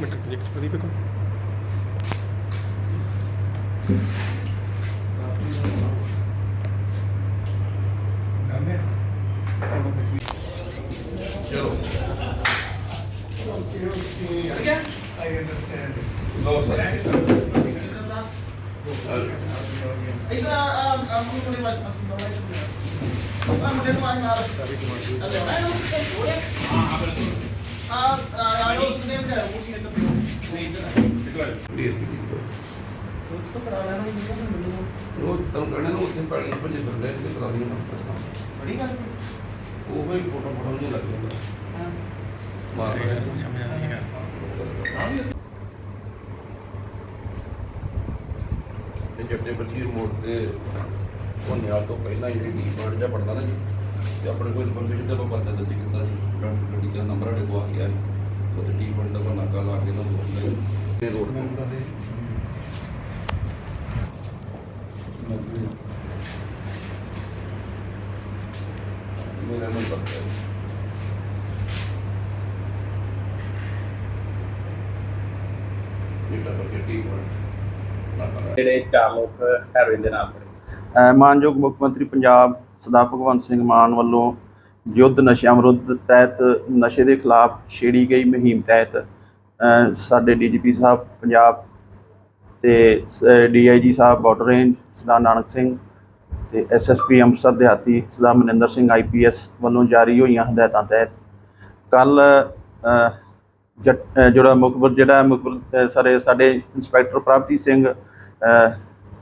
Minute ਜੀ ਪ੍ਰਦੀਪ ਇੱਕ ਚਲੋ ਲਓ ਸਰ ਇਧਰ। ਆ ਆ ਆ ਮੁੰਡੇ ਥੋੜੀ ਬਾਤ ਆ ਮੁੰਡੇ ਨੂੰ ਮਾਰ ਮਾਰ ਅਲੇ ਆ ਆ ਆ ਆਇਓ ਕਿਨੇ ਬਜਾ ਉਹ ਸੀ ਇੱਧਰ ਨਹੀਂ ਤੂੰ ਕਰਾ ਲੈਣਾ ਮੈਨੂੰ ਉਹ ਤਾਂ ਕਹਿੰਦੇ ਨੂੰ ਉੱਥੇ ਪੜੀ ਭੱਜੇ ਫਿਰਦੇ ਨੇ ਕਰਾ ਦੀਆਂ ਨਾ ਬੜੀ ਗੱਲ ਉਹ ਵੀ ਫੋਟੋ ਫੋਟੋ ਨਹੀਂ ਲੱਗ ਜਾਂਦਾ ਹਾਂ। ਮਾਰ ਸਮਝ ਆ ਗਿਆ ਸਾਹਮਣੇ ਤੇ ਜੱਟੇ ਬਸੀਰ ਮੋੜ ਤੇ ਉਹ ਨਿਆਲ ਤੋਂ ਪਹਿਲਾਂ ਜਿਹੜੀ ਡੀ ਬਰਡ ਜਾਂ ਪੜਦਾ ਨਾ ਜੀ ਤੇ ਆਪਣੇ ਕੋਲ ਇਨਫੋਰਮੇਸ਼ਨ ਤੇ ਆਪਾਂ ਬੰਦੇ ਕਿੰਦਾ ਸੀ ਡਾਕਟਰ ਗੱਡੀ ਦਾ ਨੰਬਰ ਸਾਡੇ ਕੋਲ ਆ ਗਿਆ ਸੀ। ਉਹ ਤੇ ਡੀ ਬਰਡ ਦਾ ਨਾਕਾ ਲਾ ਕੇ ਨਾ ਬੋਲ ਲਈ ਤੇ ਰੋਡ ਤੇ। ਮੇਰਾ ਨੰਬਰ ਹੈ ਨਾਕਾ ਲਾ। ਜਿਹੜੇ ਚਾਰ ਲੋਕ ਹੈਰੋਇਨ ਦੇ ਨਾਲ ਫੜੇ ਅ, ਮਾਨਯੋਗ ਮੁੱਖ ਮੰਤਰੀ ਪੰਜਾਬ ਸਰਦਾਰ ਭਗਵੰਤ ਸਿੰਘ ਮਾਨ ਵੱਲੋਂ ਯੁੱਧ ਨਸ਼ਿਆਂ ਵਿਰੁੱਧ ਤਹਿਤ ਨਸ਼ੇ ਦੇ ਖਿਲਾਫ ਛੇੜੀ ਗਈ ਮੁਹਿੰਮ ਤਹਿਤ ਅ, ਸਾਡੇ ਡੀਜੀਪੀ ਸਾਹਿਬ ਪੰਜਾਬ ਤੇ ਡੀਆਈਜੀ ਸਾਹਿਬ ਬਾਰਡਰ ਰੇਂਜ ਸਰਦਾਰ ਨਾਨਕ ਸਿੰਘ ਤੇ ਐਸਐਸਪੀ ਅੰਮ੍ਰਿਤਸਰ ਦਿਹਾਤੀ ਸਰਦਾਰ ਮਨਿੰਦਰ ਸਿੰਘ ਆਈਪੀਐਸ ਵੱਲੋਂ ਜਾਰੀ ਹੋਈਆਂ ਹਦਾਇਤਾਂ ਤਹਿਤ ਕੱਲ ਜਿਹੜਾ ਮੁਖਬਰ ਜਿਹੜਾ ਮੁਖਬਰ ਸਾਰੇ ਸਾਡੇ ਇੰਸਪੈਕਟਰ ਪ੍ਰਭਜੀਤ ਸਿੰਘ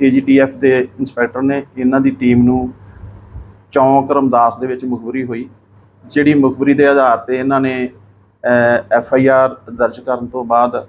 ਏਜੀਟੀਐਫ ਦੇ ਇੰਸਪੈਕਟਰ ਨੇ ਇਹਨਾਂ ਦੀ ਟੀਮ ਨੂੰ ਚੌਂਕ ਰਮਦਾਸ ਦੇ ਵਿੱਚ ਮੁਖਬਰੀ ਹੋਈ, ਜਿਹੜੀ ਮੁਖਬਰੀ ਦੇ ਆਧਾਰ ਤੇ ਇਹਨਾਂ ਨੇ ਐਫ ਆਈ ਆਰ ਦਰਜ ਕਰਨ ਤੋਂ ਬਾਅਦ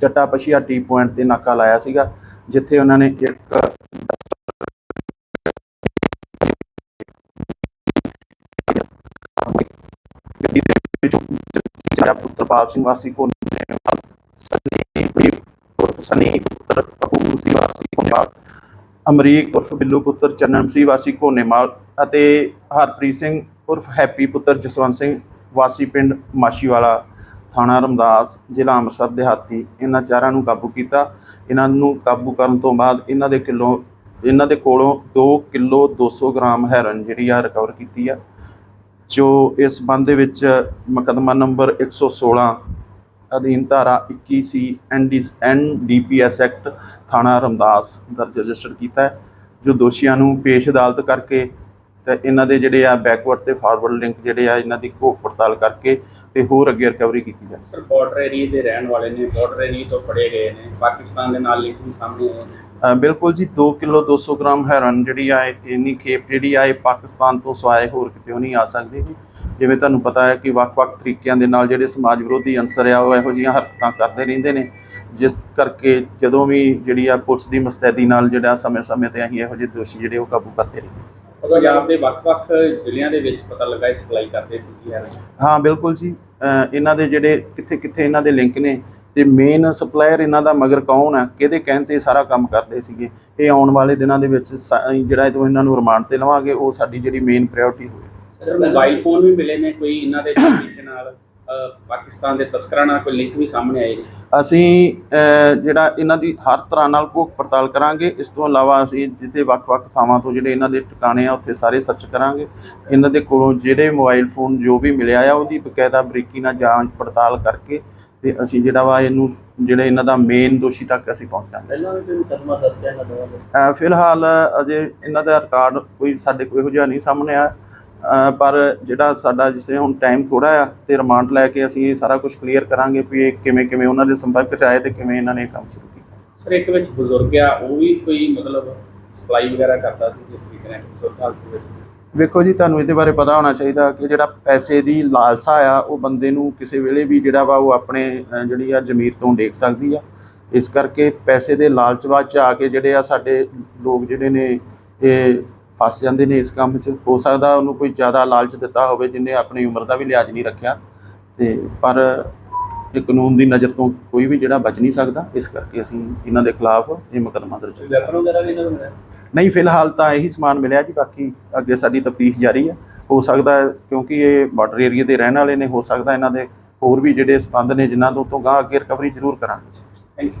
ਜੱਟਾ ਪਸ਼ੀਆ ਟੀ ਪੁਆਇੰਟ ਤੇ ਨਾਕਾ ਲਾਇਆ ਸੀਗਾ, ਜਿੱਥੇ ਉਹਨਾਂ ਨੇ ਇੱਕ ਗੱਡੀ ਦੇ ਵਿੱਚ ਸਾਡਾ ਪੁੱਤਰਪਾਲ ਸਿੰਘ ਵਾਸੀ ਕੋਨੇ ਸਨੀ ਸਨੀ ਪੁੱਤਰ, ਕਪੂਰ ਸੀ ਵਾਸੀ ਕੋਨੇਵਾਲ ਅਮਰੀਕ ਉਰਫ ਬਿੱਲੂ ਪੁੱਤਰ ਚੰਨਨ ਸਿੰਘ ਵਾਸੀ ਕੋਨੇਵਾਲ ਅਤੇ ਹਰਪ੍ਰੀਤ ਸਿੰਘ ਉਰਫ ਹੈਪੀ ਪੁੱਤਰ ਜਸਵੰਤ ਸਿੰਘ, ਵਾਸੀ ਪਿੰਡ ਮਾਸ਼ੀਵਾਲਾ ਥਾਣਾ ਰਮਦਾਸ, ਜ਼ਿਲ੍ਹਾ ਅੰਮ੍ਰਿਤਸਰ, ਦਿਹਾਤੀ। ਇਹਨਾਂ ਚਾਰਾਂ ਨੂੰ ਕਾਬੂ ਕੀਤਾ। ਇਹਨਾਂ ਨੂੰ ਕਾਬੂ ਕਰਨ ਤੋਂ ਬਾਅਦ ਇਹਨਾਂ ਦੇ ਕਿਲੋ, ਇਹਨਾਂ ਦੇ ਕੋਲੋਂ 2 ਕਿਲੋ 200 ਗ੍ਰਾਮ ਹੈਰਨ ਜਿਹੜੀ ਆ ਰਿਕਵਰ ਕੀਤੀ ਆ, ਜੋ ਇਸ ਸੰਬੰਧ ਦੇ ਵਿੱਚ ਮੁਕੱਦਮਾ ਨੰਬਰ 116 ਅਧੀਨ ਧਾਰਾ 21 ਸੀ ਐਨਡੀਪੀਐਸ ਐਕਟ ਥਾਣਾ ਰਮਦਾਸ ਦਰਜ ਰਜਿਸਟਰ ਕੀਤਾ ਜੋ ਦੋਸ਼ੀਆਂ ਨੂੰ ਪੇਸ਼ ਅਦਾਲਤ ਕਰਕੇ ਤੇ ਇਹਨਾਂ ਦੇ ਜਿਹੜੇ ਆ ਬੈਕਵਰਡ ਤੇ ਫਾਰਵਰਡ ਲਿੰਕ ਜਿਹੜੇ ਆ ਇਹਨਾਂ ਦੀ ਘੋਖ ਪੜਤਾਲ ਕਰਕੇ ਤੇ ਹੋਰ ਅੱਗੇ ਰਿਕਵਰੀ ਕੀਤੀ ਜਾਵੇ। ਸਰ ਬਾਰਡਰ ਏਰੀਆ ਦੇ ਰਹਿਣ ਵਾਲੇ ਨੇ ਬਾਰਡਰ ਏਰੀਆ ਤੋਂ ਫੜੇ ਗਏ ਨੇ ਪਾਕਿਸਤਾਨ ਦੇ ਨਾਲ ਲਿੰਕ ਵੀ ਸਾਹਮਣੇ ਆਏ ਬਿਲਕੁਲ ਜੀ 2 ਕਿਲੋ 200 ਗ੍ਰਾਮ ਹੈਰਨ ਜਿਹੜੀ ਆ ਇੰਨੀ ਖੇਪ ਜਿਹੜੀ ਆ ਇਹ ਪਾਕਿਸਤਾਨ ਤੋਂ ਸਵਾਏ ਹੋਰ ਕਿਤੇ ਨਹੀਂ ਆ ਸਕਦੀ। ਜੀ ਜਿਵੇਂ ਤੁਹਾਨੂੰ ਪਤਾ ਹੈ ਕਿ ਵੱਖ-ਵੱਖ ਤਰੀਕਿਆਂ ਦੇ ਨਾਲ ਜਿਹੜੇ ਸਮਾਜ ਵਿਰੋਧੀ ਅੰਸਰ ਆ ਉਹ ਇਹੋ ਜਿਹੀਆਂ ਹਰਕਤਾਂ ਕਰਦੇ ਰਹਿੰਦੇ ਨੇ। ਜਿਸ ਕਰਕੇ ਜਦੋਂ ਵੀ ਜਿਹੜੀ ਆ ਪੁਲਿਸ ਦੀ ਮੁਸਤੈਦੀ ਨਾਲ ਜਿਹੜਾ ਸਮੇਂ-ਸਮੇਂ ਤੇ ਅਸੀਂ ਇਹੋ ਜਿਹੇ ਦੋਸ਼ੀ ਜਿਹੜੇ ਉਹ ਕਾਬੂ ਕਰਦੇ ਰਹੇ ਪੰਜਾਬ ਦੇ ਵੱਖ-ਵੱਖ ਜ਼ਿਲ੍ਹਿਆਂ ਦੇ ਵਿੱਚ ਪਤਾ ਲੱਗਾ ਇਹ ਸਪਲਾਈ ਕਰਦੇ ਸੀ ਯਾਰ ਹਾਂ ਬਿਲਕੁਲ ਜੀ। ਇਹਨਾਂ ਦੇ ਜਿਹੜੇ ਕਿੱਥੇ-ਕਿੱਥੇ ਇਹਨਾਂ ਦੇ ਲਿੰਕ ਨੇ ਤੇ ਮੇਨ ਸਪਲਾਇਰ ਇਹਨਾਂ ਦਾ ਮਗਰ ਕੌਣ ਹੈ ਕਿਹਦੇ ਕਹਿਣ ਤੇ ਸਾਰਾ ਕੰਮ ਕਰਦੇ ਸੀਗੇ। ਇਹ ਆਉਣ ਵਾਲੇ ਦਿਨਾਂ ਦੇ ਵਿੱਚ ਜਿਹੜਾ ਜਦੋਂ ਇਹਨਾਂ ਨੂੰ ਰਿਮਾਂਡ ਤੇ ਲਵਾਂਗੇ ਉਹ ਸਾਡੀ ਜਿਹੜੀ ਮੇਨ ਪ੍ਰਾਇੋਰਟੀ ਹੋਵੇ। ਸਰ ਮੋਬਾਈਲ ਫੋਨ ਵੀ ਮਿਲੇ ਨੇ ਕੋਈ ਇਹਨਾਂ ਦੇ ਨਾਲ? ਪਾਕਿਸਤਾਨ ਦੇ ਤਸਕਰਾਂ ਨਾਲ ਕੋਈ ਲਿੰਕ ਵੀ ਸਾਹਮਣੇ ਆਏ ਅਸੀਂ ਜਿਹੜਾ ਇਹਨਾਂ ਦੀ ਹਰ ਤਰ੍ਹਾਂ ਨਾਲ ਭੁੱਖ ਪੜਤਾਲ ਕਰਾਂਗੇ। ਇਸ ਤੋਂ ਇਲਾਵਾ ਅਸੀਂ ਜਿੱਥੇ ਵੱਖ-ਵੱਖ ਥਾਵਾਂ ਤੋਂ ਜਿਹੜੇ ਇਹਨਾਂ ਦੇ ਟਿਕਾਣੇ ਆ ਉੱਥੇ ਸਾਰੇ ਸਰਚ ਕਰਾਂਗੇ। ਇਹਨਾਂ ਦੇ ਕੋਲੋਂ ਜਿਹੜੇ ਮੋਬਾਈਲ ਫੋਨ ਜੋ ਵੀ ਮਿਲਿਆ ਆ ਉਹਦੀ ਬਕਾਇਦਾ ਬਰੀਕੀ ਨਾਲ ਜਾਂਚ ਪੜਤਾਲ ਕਰਕੇ ਤੇ ਅਸੀਂ ਜਿਹੜਾ ਵਾ ਇਹਨੂੰ ਜਿਹੜੇ ਇਹਨਾਂ ਦਾ ਮੇਨ ਦੋਸ਼ੀ ਤੱਕ ਅਸੀਂ ਪਹੁੰਚਾਂਗੇ। ਪਹਿਲਾਂ ਵੀ ਕੋਈ ਮੁਕੱਦਮਾ ਦਰਜ ਹੈ ਨਾ ਦੋਵਾਂ ਅ, ਫਿਲਹਾਲ ਅਜੇ ਇਹਨਾਂ ਦਾ ਰਿਕਾਰਡ ਕੋਈ ਸਾਡੇ ਕੋਲ ਇਹੋ ਜਿਹਾ ਨਹੀਂ ਸਾਹਮਣੇ ਆ ਪਰ ਜਿਹੜਾ ਸਾਡਾ ਜਿਸ ਤਰ੍ਹਾਂ ਹੁਣ ਟਾਈਮ ਥੋੜਾ ਆ ਤੇ ਰਿਮਾਂਡ ਲੈ ਕੇ ਅਸੀਂ ਇਹ ਸਾਰਾ ਕੁਝ ਕਲੀਅਰ ਕਰਾਂਗੇ ਵੀ ਇਹ ਕਿਵੇਂ ਕਿਵੇਂ ਉਹਨਾਂ ਦੇ ਸੰਪਰਕ ਚ ਆਏ ਤੇ ਕਿਵੇਂ ਇਹਨਾਂ ਨੇ ਇਹ ਕੰਮ ਸ਼ੁਰੂ ਕੀਤਾ। ਸਰ ਇੱਕ ਵਿੱਚ ਬਜ਼ੁਰਗ ਆ ਉਹ ਵੀ ਕੋਈ ਮਤਲਬ ਸਪਲਾਈ ਵਗੈਰਾ ਕਰਦਾ ਸੀ ਜਿਸ ਤਰੀਕੇ ਨਾਲ ਬਜ਼ੁਰਗ ਹਾਲਤ ਵਿੱਚ? ਵੇਖੋ ਜੀ ਤੁਹਾਨੂੰ ਇਹਦੇ ਬਾਰੇ ਪਤਾ ਹੋਣਾ ਚਾਹੀਦਾ ਕਿ ਜਿਹੜਾ ਪੈਸੇ ਦੀ ਲਾਲਸਾ ਆ ਉਹ ਬੰਦੇ ਨੂੰ ਕਿਸੇ ਵੇਲੇ ਵੀ ਜਿਹੜਾ ਵਾ ਉਹ ਆਪਣੇ ਅ, ਜਿਹੜੀ ਆ ਜ਼ਮੀਰ ਤੋਂ ਡੇਕ ਸਕਦੀ ਆ। ਇਸ ਕਰਕੇ ਪੈਸੇ ਦੇ ਲਾਲਚਵਾਜ ਚ ਆ ਕੇ ਜਿਹੜੇ ਆ ਸਾਡੇ ਲੋਕ ਜਿਹੜੇ ਨੇ ਇਹ ਫਸ ਜਾਂਦੇ ਨੇ ਇਸ ਕੰਮ 'ਚ। ਹੋ ਸਕਦਾ ਉਹਨੂੰ ਕੋਈ ਜ਼ਿਆਦਾ ਲਾਲਚ ਦਿੱਤਾ ਹੋਵੇ ਜਿਹਨੇ ਆਪਣੀ ਉਮਰ ਦਾ ਵੀ ਲਿਹਾਜ਼ ਨਹੀਂ ਰੱਖਿਆ। ਤੇ ਪਰ ਇਹ ਕਾਨੂੰਨ ਦੀ ਨਜ਼ਰ ਤੋਂ ਕੋਈ ਵੀ ਜਿਹੜਾ ਬਚ ਨਹੀਂ ਸਕਦਾ ਇਸ ਕਰਕੇ ਅਸੀਂ ਇਹਨਾਂ ਦੇ ਖਿਲਾਫ ਇਹ ਮੁਕੱਦਮਾ ਦਰਜ ਕੀਤਾ। ਨਹੀਂ ਫਿਲਹਾਲ ਤਾਂ ਇਹੀ ਸਮਾਨ ਮਿਲਿਆ ਜੀ ਬਾਕੀ ਅੱਗੇ ਸਾਡੀ ਤਫਤੀਸ਼ ਜਾਰੀ ਹੈ। ਹੋ ਸਕਦਾ ਕਿਉਂਕਿ ਇਹ ਬਾਰਡਰ ਏਰੀਆ ਦੇ ਰਹਿਣ ਵਾਲੇ ਨੇ ਹੋ ਸਕਦਾ ਇਹਨਾਂ ਦੇ ਹੋਰ ਵੀ ਜਿਹੜੇ ਸੰਬੰਧ ਨੇ ਜਿਨ੍ਹਾਂ ਤੋਂ ਤੋਂ ਗਾਂ ਅੱਗੇ ਰਿਕਵਰੀ ਜ਼ਰੂਰ ਕਰਾਂਗੇ ਜੀ। Thank you